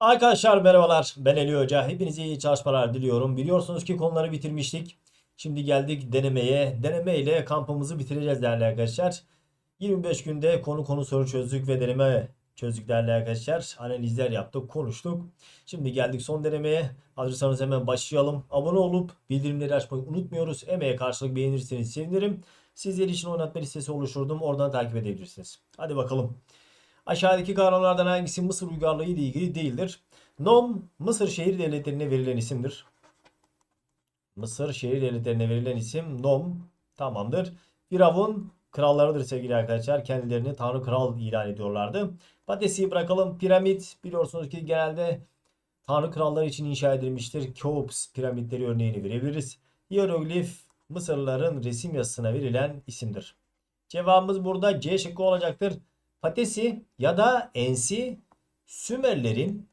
Arkadaşlar merhabalar. Ben Ali Hoca. Hepinize iyi çalışmalar diliyorum. Biliyorsunuz ki konuları bitirmiştik. Şimdi geldik denemeye. Deneme ile kampımızı bitireceğiz değerli arkadaşlar. 25 günde konu konu soru çözdük ve deneme çözdük değerli arkadaşlar. Analizler yaptık, konuştuk. Şimdi geldik son denemeye. Hazırsanız hemen başlayalım. Abone olup bildirimleri açmayı unutmuyoruz. Emeğe karşılık beğenirseniz sevinirim. Sizler için oynatma listesi oluşturdum. Oradan takip edebilirsiniz. Hadi bakalım. Aşağıdaki kavramlardan hangisi Mısır uygarlığı ile ilgili değildir? Nom, Mısır şehir devletlerine verilen isimdir. Mısır şehir devletlerine verilen isim Nom. Tamamdır. Firavun krallarıdır sevgili arkadaşlar. Kendilerini tanrı kral ilan ediyorlardı. Patesi'yi bırakalım. Piramit biliyorsunuz ki genelde tanrı kralları için inşa edilmiştir. Keops piramitleri örneğini verebiliriz. Hieroglif Mısırlıların resim yazısına verilen isimdir. Cevabımız burada C şıkkı olacaktır. Patesi ya da Ensi Sümerlerin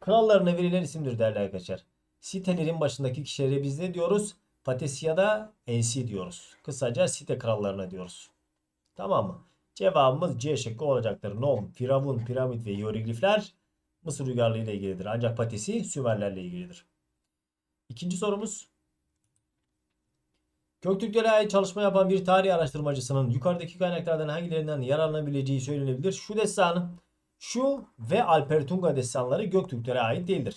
krallarına verilen isimdir değerli arkadaşlar. Sitelerin başındaki kişilere biz ne diyoruz? Patesi ya da Ensi diyoruz. Kısaca site krallarına diyoruz. Tamam mı? Cevabımız C şıkkı olacaktır. Nom, Firavun, Piramit ve Hieroglifler Mısır uygarlığı ile ilgilidir. Ancak Patesi Sümerlerle ilgilidir. İkinci sorumuz. Göktürklere ait çalışma yapan bir tarih araştırmacısının yukarıdaki kaynaklardan hangilerinden yararlanabileceği söylenebilir. Şu destanı, şu ve Alpertunga destanları Göktürklere ait değildir.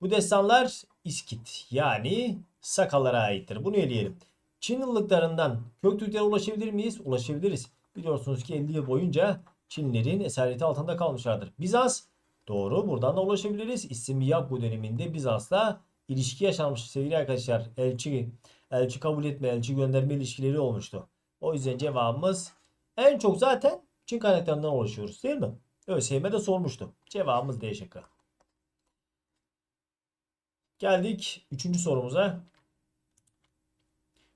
Bu destanlar İskit yani Sakalara aittir. Bunu eleyelim. Çin yıllıklarından Göktürklere ulaşabilir miyiz? Ulaşabiliriz. Biliyorsunuz ki 50 yıl boyunca Çinlerin esareti altında kalmışlardır. Bizans doğru buradan da ulaşabiliriz. İstimiyakbu döneminde Bizans'la ilişki yaşanmış sevgili arkadaşlar. Elçi elçi kabul etme, elçi gönderme ilişkileri olmuştu. O yüzden cevabımız en çok zaten Çin kaynaklarından oluşuyoruz değil mi? ÖSYM de sormuştu. Cevabımız D şıkkı. Geldik 3. sorumuza.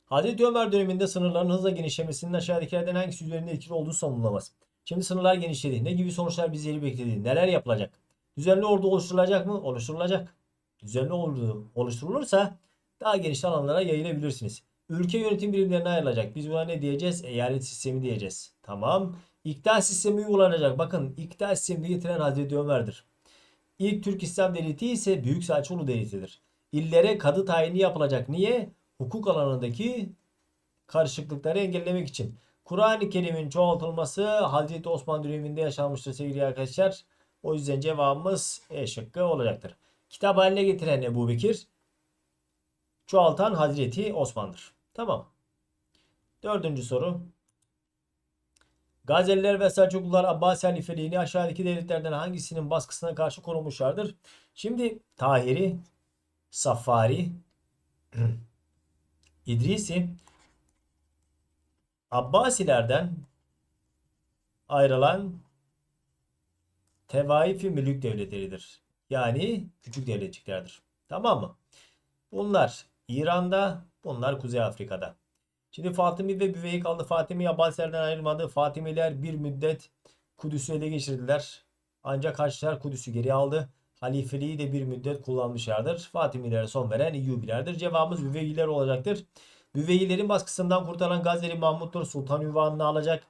Hazreti Ömer döneminde sınırların hızla genişlemesinin aşağıdakilerden hangisi üzerinde etkili olduğu savunulamaz. Şimdi sınırlar genişledi. Ne gibi sonuçlar bizleri bekledi? Neler yapılacak? Düzenli ordu oluşturulacak mı? Oluşturulacak. Düzenli ordu oluşturulursa daha geniş alanlara yayılabilirsiniz. Ülke yönetim birimlerine ayrılacak. Biz buna ne diyeceğiz? Eyalet sistemi diyeceğiz. Tamam. İktidar sistemi uygulanacak. Bakın iktidar sistemini getiren Hazreti Ömer'dir. İlk Türk İslam devleti ise Büyük Selçuklu devletidir. İllere kadı tayini yapılacak. Niye? Hukuk alanındaki karışıklıkları engellemek için. Kur'an-ı Kerim'in çoğaltılması Hazreti Osman döneminde yaşanmıştır sevgili arkadaşlar. O yüzden cevabımız E şıkkı olacaktır. Kitap haline getiren Ebu Bekir, çoğaltan Hazreti Osman'dır. Tamam. Dördüncü soru. Gazeliler ve Selçuklular Abbasi halifeliğini aşağıdaki devletlerden hangisinin baskısına karşı korumuşlardır? Şimdi Tahiri, Safari, İdrisi Abbasilerden ayrılan Tevaif-i Mülük devletleridir. Yani küçük devletçiklerdir. Tamam mı? Bunlar İran'da, bunlar Kuzey Afrika'da. Şimdi Fatimi ve Büveyi kaldı. Fatimi Abbasilerden ayrılmadı. Fatimiler bir müddet Kudüs'ü ele geçirdiler. Ancak Haçlılar Kudüs'ü geri aldı. Halifeliği de bir müddet kullanmışlardır. Fatimilere son veren İyyubilerdir. Cevabımız Büveyiler olacaktır. Büveyilerin baskısından kurtaran Gazeli Mahmut'tur. Sultan ünvanını alacak.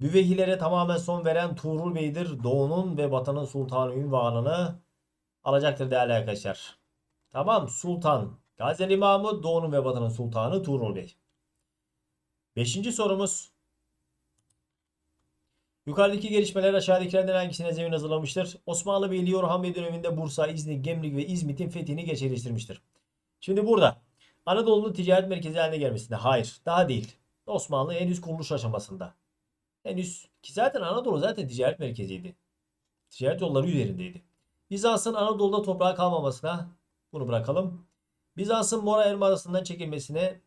Büveyilere tamamen son veren Tuğrul Bey'dir. Doğu'nun ve Batı'nın sultanı ünvanını alacaktır değerli arkadaşlar. Tamam Sultan Gazeli Mahmut Doğu'nun ve Batı'nın sultanı Tuğrul Bey. Beşinci sorumuz. Yukarıdaki gelişmeler aşağıdakilerden hangisine zemin hazırlamıştır? Osmanlı Beyliği Orhan döneminde Bursa, İznik, Gemlik ve İzmit'in fethini gerçekleştirmiştir. Şimdi burada Anadolu'nun ticaret merkezi haline gelmesinde hayır daha değil. Osmanlı henüz kuruluş aşamasında. Henüz ki zaten Anadolu zaten ticaret merkeziydi. Ticaret yolları üzerindeydi. Bizans'ın Anadolu'da toprağa kalmamasına bunu bırakalım. Bizans'ın Mora Yarımadası'ndan çekilmesine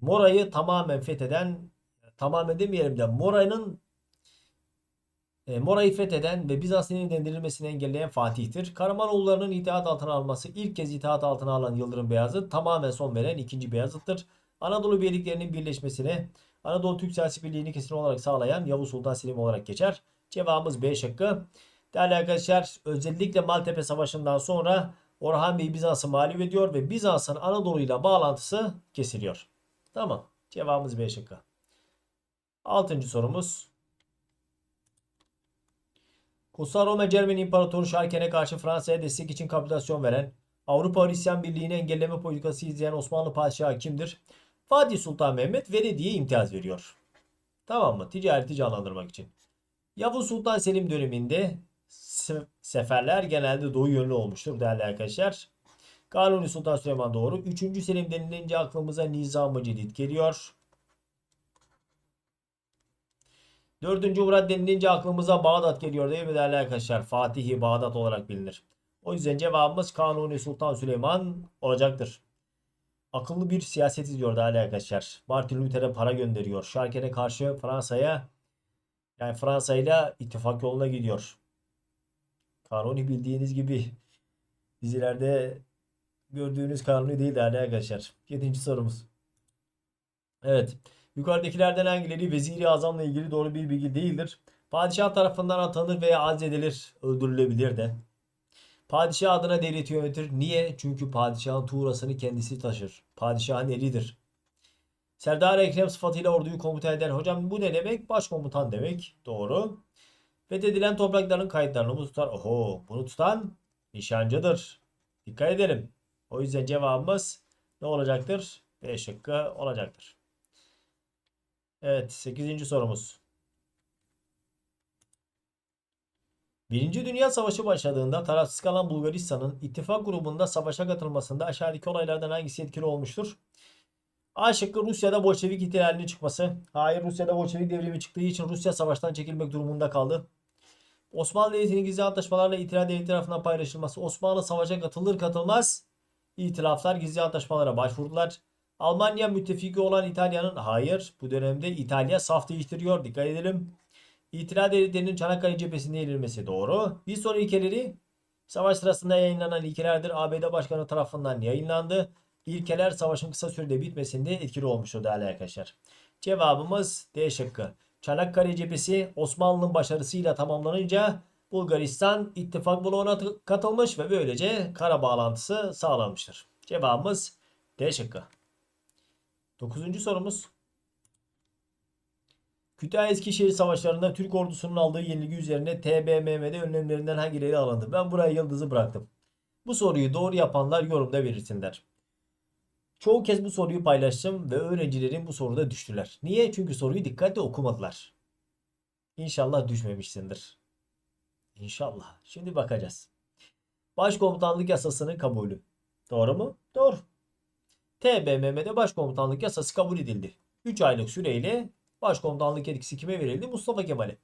Mora'yı tamamen fetheden tamamen demeyelim de Mora'nın e, Mora'yı fetheden ve Bizans'ın yeniden engelleyen Fatih'tir. Karamanoğullarının itaat altına alması ilk kez itaat altına alan Yıldırım Beyazıt tamamen son veren ikinci Beyazıt'tır. Anadolu beyliklerinin birleşmesine Anadolu Türk siyasi birliğini kesin olarak sağlayan Yavuz Sultan Selim olarak geçer. Cevabımız B şıkkı. Değerli arkadaşlar özellikle Maltepe Savaşı'ndan sonra Orhan Bey Bizans'ı mağlup ediyor ve Bizans'ın Anadolu ile bağlantısı kesiliyor. Tamam. Cevabımız B şıkkı. Altıncı sorumuz. Kutsal Roma Cermen İmparatoru Şarken'e karşı Fransa'ya destek için kapitülasyon veren, Avrupa Hristiyan Birliği'ni engelleme politikası izleyen Osmanlı Padişahı kimdir? Fatih Sultan Mehmet Venedik'e imtiyaz veriyor. Tamam mı? Ticareti canlandırmak için. Yavuz Sultan Selim döneminde seferler genelde doğu yönlü olmuştur değerli arkadaşlar. Kanuni Sultan Süleyman doğru. 3. Selim denilince aklımıza Nizam-ı Celid geliyor. 4. Murat denilince aklımıza Bağdat geliyor değil mi değerli arkadaşlar? Fatihi Bağdat olarak bilinir. O yüzden cevabımız Kanuni Sultan Süleyman olacaktır. Akıllı bir siyaset izliyor değerli arkadaşlar. Martin Luther'e para gönderiyor. Şarken'e karşı Fransa'ya yani Fransa ile ittifak yoluna gidiyor. Kanuni bildiğiniz gibi dizilerde gördüğünüz kanuni değil değerli arkadaşlar. Yedinci sorumuz. Evet. Yukarıdakilerden hangileri Veziri Azam'la ilgili doğru bir bilgi değildir? Padişah tarafından atanır veya azledilir, öldürülebilir de. Padişah adına devleti yönetir. Niye? Çünkü padişahın tuğrasını kendisi taşır. Padişahın elidir. Serdar Ekrem sıfatıyla orduyu komuta eder. Hocam bu ne demek? Başkomutan demek. Doğru. Fethedilen toprakların kayıtlarını mı tutar? Oho, bunu tutan nişancıdır. Dikkat edelim. O yüzden cevabımız ne olacaktır? B şıkkı olacaktır. Evet, 8. sorumuz. Birinci Dünya Savaşı başladığında tarafsız kalan Bulgaristan'ın ittifak grubunda savaşa katılmasında aşağıdaki olaylardan hangisi etkili olmuştur? A şıkkı Rusya'da Bolşevik ihtilalinin çıkması. Hayır Rusya'da Bolşevik devrimi çıktığı için Rusya savaştan çekilmek durumunda kaldı. Osmanlı Devleti'nin gizli antlaşmalarla İtilaf Devleti tarafından paylaşılması. Osmanlı savaşa katılır katılmaz itilaflar gizli antlaşmalara başvurdular. Almanya müttefiki olan İtalya'nın hayır bu dönemde İtalya saf değiştiriyor. Dikkat edelim. İtilaf devletlerinin Çanakkale cephesinde yenilmesi doğru. Bir soru ilkeleri savaş sırasında yayınlanan ilkelerdir. ABD Başkanı tarafından yayınlandı. İlkeler savaşın kısa sürede bitmesinde etkili olmuştur değerli arkadaşlar. Cevabımız D şıkkı. Çanakkale cephesi Osmanlı'nın başarısıyla tamamlanınca Bulgaristan ittifak bloğuna katılmış ve böylece kara bağlantısı sağlanmıştır. Cevabımız D şıkkı. Dokuzuncu sorumuz. Kütahya Eskişehir savaşlarında Türk ordusunun aldığı yenilgi üzerine TBMM'de önlemlerinden hangileri alındı? Ben buraya yıldızı bıraktım. Bu soruyu doğru yapanlar yorumda belirtinler. Çoğu kez bu soruyu paylaştım ve öğrencilerin bu soruda düştüler. Niye? Çünkü soruyu dikkatle okumadılar. İnşallah düşmemişsindir. İnşallah. Şimdi bakacağız. Başkomutanlık yasasının kabulü. Doğru mu? Doğru. TBMM'de başkomutanlık yasası kabul edildi. 3 aylık süreyle başkomutanlık yetkisi kime verildi? Mustafa Kemal'e.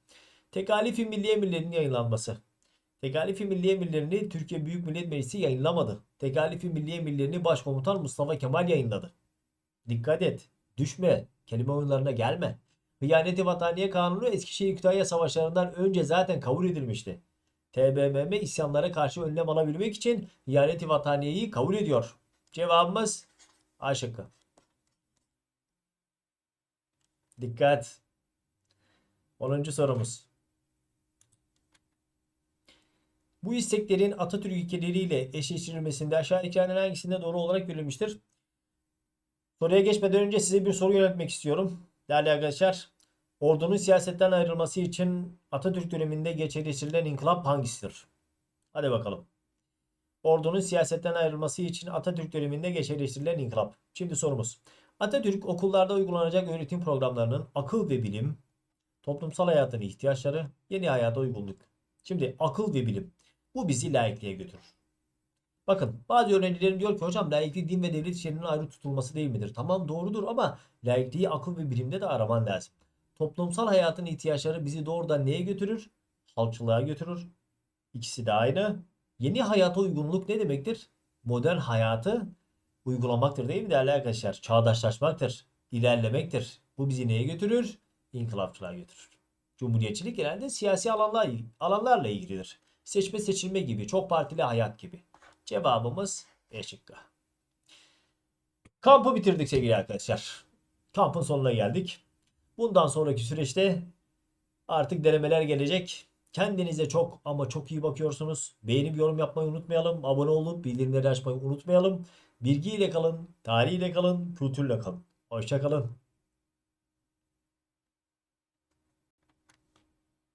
Tekalifi Milli Emirlerinin yayınlanması. Tekalifi Milli Emirlerini Türkiye Büyük Millet Meclisi yayınlamadı. Tekalifi Milli Emirlerini Başkomutan Mustafa Kemal yayınladı. Dikkat et. Düşme. Kelime oyunlarına gelme. Hıyaneti Vataniye Kanunu Eskişehir Kütahya Savaşlarından önce zaten kabul edilmişti. TBMM isyanlara karşı önlem alabilmek için Hıyaneti Vataniye'yi kabul ediyor. Cevabımız A şıkkı. Dikkat. 10. sorumuz. Bu isteklerin Atatürk ilkeleriyle eşleştirilmesinde aşağıdakilerden hangisinde doğru olarak verilmiştir? Soruya geçmeden önce size bir soru yöneltmek istiyorum. Değerli arkadaşlar, ordunun siyasetten ayrılması için Atatürk döneminde gerçekleştirilen inkılap hangisidir? Hadi bakalım. Ordunun siyasetten ayrılması için Atatürk döneminde gerçekleştirilen inkılap. Şimdi sorumuz. Atatürk okullarda uygulanacak öğretim programlarının akıl ve bilim, toplumsal hayatın ihtiyaçları, yeni hayata uygunluk. Şimdi akıl ve bilim. Bu bizi laikliğe götürür. Bakın bazı öğrencilerim diyor ki hocam laiklik din ve devlet işlerinin ayrı tutulması değil midir? Tamam doğrudur ama laikliği akıl ve bilimde de araman lazım. Toplumsal hayatın ihtiyaçları bizi doğrudan neye götürür? Halkçılığa götürür. İkisi de aynı. Yeni hayata uygunluk ne demektir? Modern hayatı uygulamaktır değil mi değerli arkadaşlar? Çağdaşlaşmaktır, ilerlemektir. Bu bizi neye götürür? İnkılapçılığa götürür. Cumhuriyetçilik genelde siyasi alanlar, alanlarla ilgilidir. Seçme seçilme gibi, çok partili hayat gibi. Cevabımız E şıkkı. Kampı bitirdik sevgili arkadaşlar. Kampın sonuna geldik. Bundan sonraki süreçte artık denemeler gelecek. Kendinize çok ama çok iyi bakıyorsunuz. Beğenip yorum yapmayı unutmayalım. Abone olup bildirimleri açmayı unutmayalım. Bilgiyle kalın, tarihiyle kalın, kültürle kalın. Hoşça kalın.